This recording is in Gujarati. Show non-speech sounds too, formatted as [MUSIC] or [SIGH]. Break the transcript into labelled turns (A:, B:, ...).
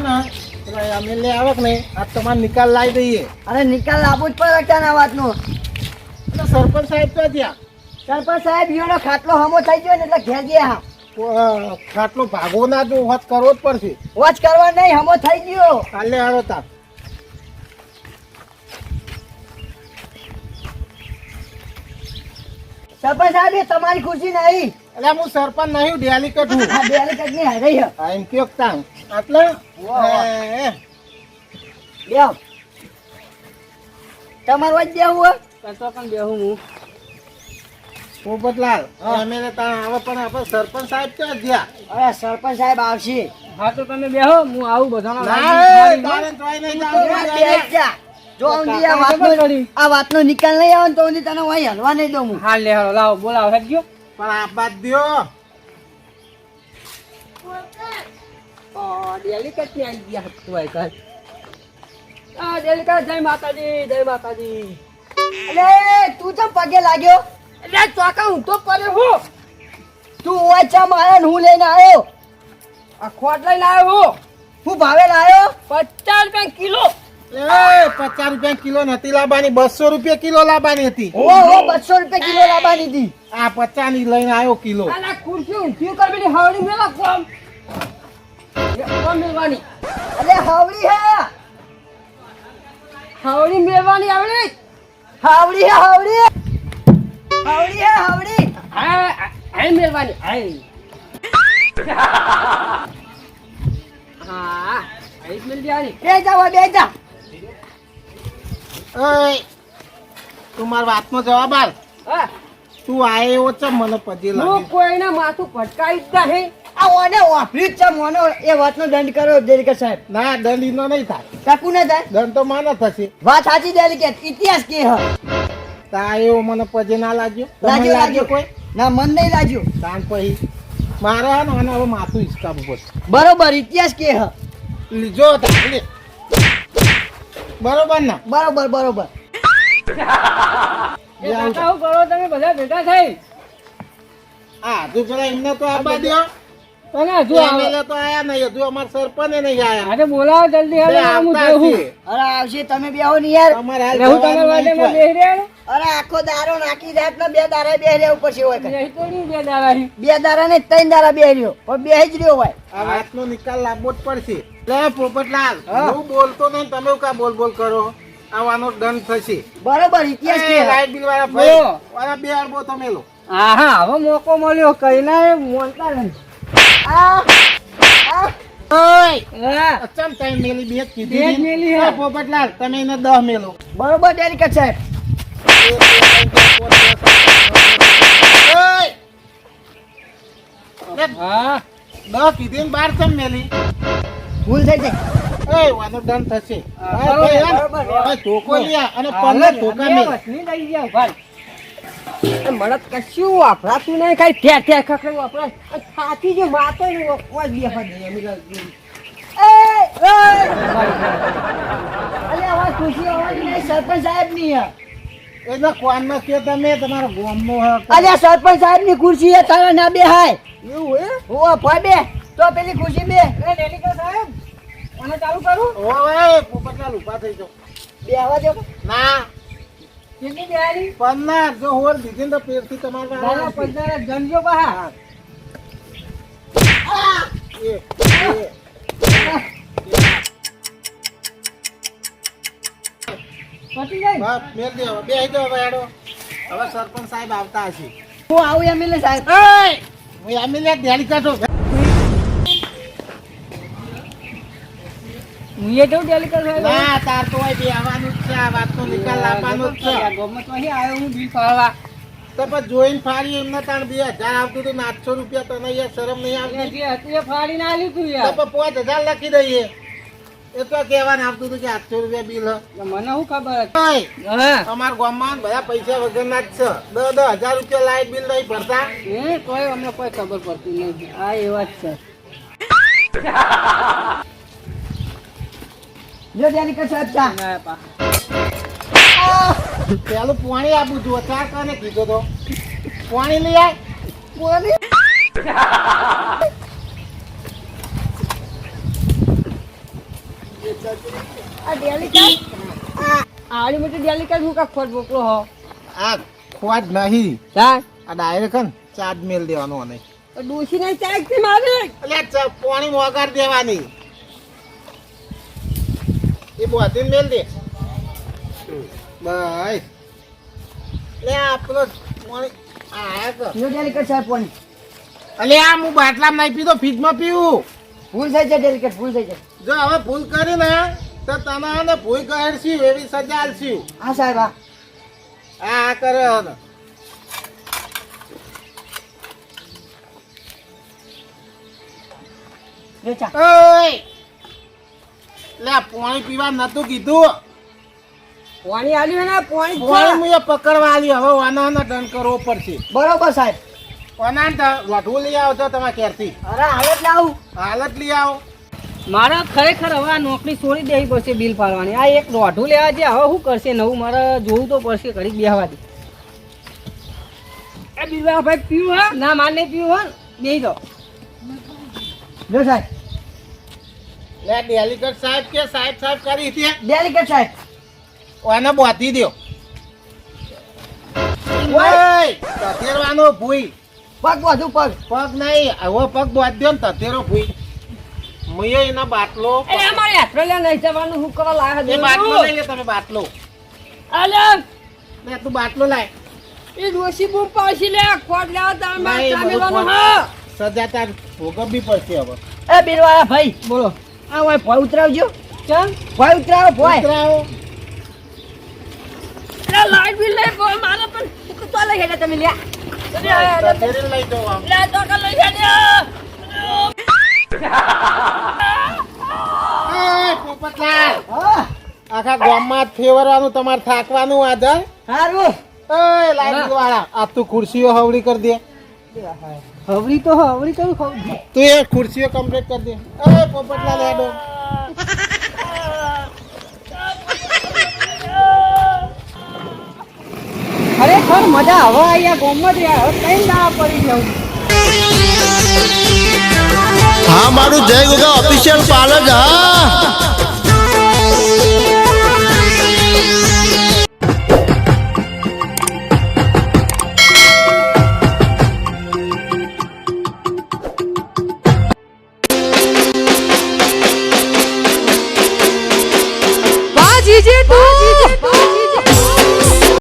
A: પેલા આવક આ તમારે નિકાલ લાવી દઈએ.
B: અરે નિકાલ લાવવો જ પડે ક્યાં વાતનો.
A: સરપંચ સાહેબ તો ત્યાં
B: સરપંચ સાહેબ ઈયોનો ખાટલો હમો થઈ ગયો ને એટલે ઘેર ગયા
A: ખાટલો ભાગો ના જો વાત કરવો જ પડશે.
B: વાત કરવા નહીં હમો થઈ ગયો.
A: કાલે હારો તાર.
B: સરપંચ સાહેબ એ તમારી ખુશી નહીં.
A: એટલે હું સરપંચ નહીં ડેલિકેટ હું.
B: આ ડેલિકેટની હારે હે
A: આ એમ કયો તાંગ એટલે
B: લ્યો
A: તમાર એ,
B: બેવ તમારે વચ દેવું હે.
C: તો પણ બેહું હું.
A: પોપટલાલ અમે તાણ આવે પણ આપણે સરપંચ સાહેબ ક્યાં ગયા?
B: અરે સરપંચ સાહેબ આવશે.
C: હા તો તમે બેહો હું આવું બધાનો
A: ના, તારે તોય નહીં
B: તો
A: જવાનું.
B: બેસ જા. આ વાતનો નો નિકાલ નહીં આવે તો તને અહીં હલવા નહીં દઉં હું.
C: હા લે હાલો લાવો બોલાવો હેડ ગયો
A: પણ આ બાદ દ્યો
C: ડેલિકેટની આવી ગયા હતું ભાઈ કાલ આ ડેલિકેટ જય માતાજી જય માતાજી
B: અલે તું તો પગે લાગ્યો
C: એટલે ચોકા હું તો પડે હું
B: તું ઓછા મારા હું લઈને આવ્યો
C: આ ખોટ લઈને આવ્યો હું
B: ભાવે લાવ્યો
C: પચાસ રૂપિયા કિલો
A: પચાસ રૂપિયા કિલો નથી લાવવાની બસો રૂપિયા કિલો લાવવાની હતી
B: ઓ ઓ બસો રૂપિયા કિલો લાવવાની હતી
A: આ પચાસની લઈને આવ્યો કિલો
C: ખુરશી ઊંધી કરવી હાવડી મેલા કોમ કોમ મેળવાની
B: અલે હાવડી હે
C: હાવડી મેળવાની આવડી
B: હાવડી હે હાવડી હાવડી હે હાવડી
C: હા હા મેળવાની હા હા આઈ મેળ દેવાની
B: બે જા બે જા
A: ઓય તું મારા વાતનો જવાબ આલ.
C: હા.
A: તું આયો છે મને પછી
C: હું
A: લાગે.
C: માથું પટકાવી જ નહીં
B: આ ઓને વાપર્યું છે મોનો. એ વાતનો દંડ કરો દેલિકેટ સાહેબ.
A: ના દંડીનો નહીં થાય.
B: કાકુ ના થાય?
A: દંડ તો માનો થશે.
B: વાત સાચી દેલિકેટ ઇતિહાસ કે હ?
A: તા એવો મને પછી ના લાગ્યો?
B: લાગ્યો લાગ્યો
A: કોઈ?
B: ના મન નહીં લાગ્યો.
A: તાન પછી. મારે હે ને આને હવે માથું હિસકાવવું પડશે.
B: બરોબર ઇતિહાસ કે હ?
A: લીજો તારે બરોબર ના?
B: બરોબર બરોબર. [LAUGHS]
C: કાકા કરો તમે બધા ભેગા થઈ.
A: હા તું પેલા એમને તો આબા દ્યો
C: તને હજુ આવે.
A: તો આયા નહીં હજુ અમાર સરપંચ નહીં આયા.
C: આજે બોલાવો જલ્દી
A: બે
C: હવે હું જોઉં
B: અરે આવશે તમે બેહો ને યાર.
A: તમારે હાલ
C: રહેવું તમે વાડે
A: નહીં
C: માં
A: કોઈ.
C: બેહી રહ્યા
B: અરે આખો દારો નાખી રાત ના બે દારા બે રહ્યા ઉપર છે હોય કઈ.
C: તો નહીં બે દાડાથી.
B: બે દારા ને ત્રણ દારા બે રહ્યો. પણ બે જ રહ્યો હોય.
A: આ વાતનો નિકાલ લાંબો જ પડશે. લે પોપટલાલ
B: હા.
A: બોલતો નહીં તમે કા બોલ બોલ કરો? આવવાનો દંડ થશે.
B: બરોબર ઇતિહાસ કે
A: લાઈટ બિલ વાળા ભાઈ વાળા બે અડબો તમે લો.
C: હા હા હવે મોકો મળ્યો કઈ ના મોનતા નહીં.
B: આ
A: ઓય અચમ તઈ મેલી બે કીધી
C: બે મેલી હા,
A: પોપટલાલ તમે એને મેલો.
B: બરોબર ડેલિકેટ સાહેબ.
A: ઓય!
C: હા.
A: કીધી ને બાર ચમ મેલી.
B: ભૂલ થઈ જાય.
A: ઓય વાનો દંડ થશે. અને પંદર ધોકા
C: બે લઈ ગયા ભાઈ. મને કશું વાપરાતું નહીં ખાલી ઠેર ઠેર ખખડે વપરાય. થાકી જો ને વપવા એમ.
B: એ એ. અલે અવાજ ખુશી અવાજ નહીં સરપંચ સાહેબની
A: એટલે કોનમાં કે તમે તમારો ગોમનો હક
B: સરપંચ સાહેબની ખુરશી તારા ના બે હાય
A: એવું હે?
B: ઓ ભાઈ બે તો પેલી ખુરશી બે.
C: એ ડેલીગેટ સાહેબ. મને ચાલુ કરું.
A: ઓય પોપટલાલ ઊભા થઈ જાઓ.
B: બે આવા દો
A: ના.
C: કેટલી તૈયારી
A: પન્નાસ જો હોર દીધી ને તો પેરથી તમારે છે.
C: પંદર જણજો બહાર.
A: એ, એ.
C: પતી જાય?
A: મેલ દે હવે. બેહી હવે હેડો. હવે સરપંચ સાહેબ આવતા હશે.
B: હું આવું એમ સાહેબ.
A: હું એમ લે ધ્યાન કાઢો. ના તાર તો બેહવાનું જ છે આ વાતનો નિકાલ લાવવાનો જ છે.
C: ગમત અહીં આવ્યો હું બિલ ફાળવા
A: તો પછી જોઈને ફાડી એમને તાણ બે હજાર આવતું હતું આઠસો રૂપિયા તને યાર શરમ નહીં આવતી?
C: જે હતું એ ફાડીને આલ્યું તું યાર.
A: પછી પાંચ હજાર લખી દઈએ. એ તો કહેવાનું આવતું હતું કે આઠસો રૂપિયા બિલ.
C: મને શું ખબર?
A: અમારા ગામમાં બધા પૈસા વગરના જ છે. દસ દસ હજાર રૂપિયા લાઇટ બિલ નહીં ભરતા.
C: એ કોઈ અમને કોઈ ખબર પડતી નહીં. આ એવા જ છે.
B: જો સાહેબ ચા.
A: પેલું પાણી આપું છું ચા કાને કીધો તો? પાણી લઈ આય.
B: પાણી
C: આ આ આડી મોટી ડેલિકેટ હું કાંક ખોટ મોકલો હો?
A: આ ખોટ નહીં.
C: ચાલ
A: આ ડાયરેક્ટ ને ચાર્જ મેલ દેવાનો અને
C: ડોસી નહીં ચાકથી મારે.
A: એટલે પાણી વગાડ દેવાની. એ બોધી મેલ દે. બસ લે આપણો પાણી આયા કર
B: લ્યો ડેલિકેટ સાહેબ પાણી.
A: અલે આ હું બાટલા નહીં પીતો ફ્રીજમાં પીવું.
B: ભૂલ થઈ જાય ડેલિકેટ ભૂલ થઈ જાય.
A: જો હવે ભૂલ કરી ને તો તને હે ને ભૂલ કરશી એવી સજા આલશી.
B: હા સાહેબ હા.
A: આ આ કરે
B: હવે.
A: ઓય! લે પાણી પીવા નતું કીધું.
C: પાણી આલ્યું ને પાણી
A: પાણી મુએ પકડવા આલી હવે વાનાના ડન કરવો પડશે.
B: બરોબર સાહેબ.
A: વાના વઢવું લઈ આવો તો તમે ક્યારથી
B: અરે હાલત લાવું.
A: હાલત લઈ આવો.
C: મારે ખરેખર હવે આ નોકરી છોડી દેવી પડશે બિલ પાડવાની. આ એક દોઢું લેવા છે હવે શું કરશે? નવું મારે જોવું તો પડશે ઘડી બેહવા દે એ બિલવા ભાઈ પીવું હા? ના માર નહીં પીવું હા. બેહી દો
B: લ્યો સાહેબ.
A: લે ડેલિકેટ સાહેબ કે સાહેબ સાહેબ કરી છે?
B: ડેલિકેટ સાહેબ.
A: ઓને બોધી દ્યો. ઓય તતેરવાનો ભૂઈ.
B: પગ પગ.
A: પગ નહીં હવે પગ બોધ્યો ને તતેરો ભૂઈ. મુયે એના બાટલો
C: એ અમારે યાત્રા નહીં જવાનું હું કરવા
A: એ બાટલો લઈ લે તમે બાટલો.
C: અલે
A: લે તું બાટલો લાય.
C: એ ડોસી બૂમ પાછી લે ખોટ લેવા તમે
A: નહીં,
C: ચા
A: બહુ
C: મેળવાનું
A: ખોટ.
C: હા.
A: સજા તાર ભોગવવી પડશે હવે.
B: એ બિલવાળા ભાઈ
C: બોલો.
B: આ હોય ભોય ઉતરાવજો.
C: ચમ
B: ભોય ઉતરાવો ભોય.
A: ઉતરાવો.
C: એ લાઈટ બિલ લે બોલ મારે પણ તો લઈ ગયા તમે લ્યા.
A: લઈ જાઓ
C: લે તો કર લઈ ગયા
A: એ, પોપટલાલ.
B: હા
A: આખા ગામમાં જ ફેરવાનું તમારે થાકવાનું આધાર
B: સારું
A: એ લાઈટ વાળા આ તું ખુરશીઓ હવડી કરી દે.
C: હવરી તો હવરી કયું ખબર.
A: તું એ ખુરશીઓ કમ્પ્લીટ કરી દે. એ પોપટલાલ અરે
C: ખર મજા હવે અહીંયા ગોમત યાર હવે કઈ ના પડી જવું.
D: હા મારું જય ગોગા ઓફિશિયલ પાલક હા.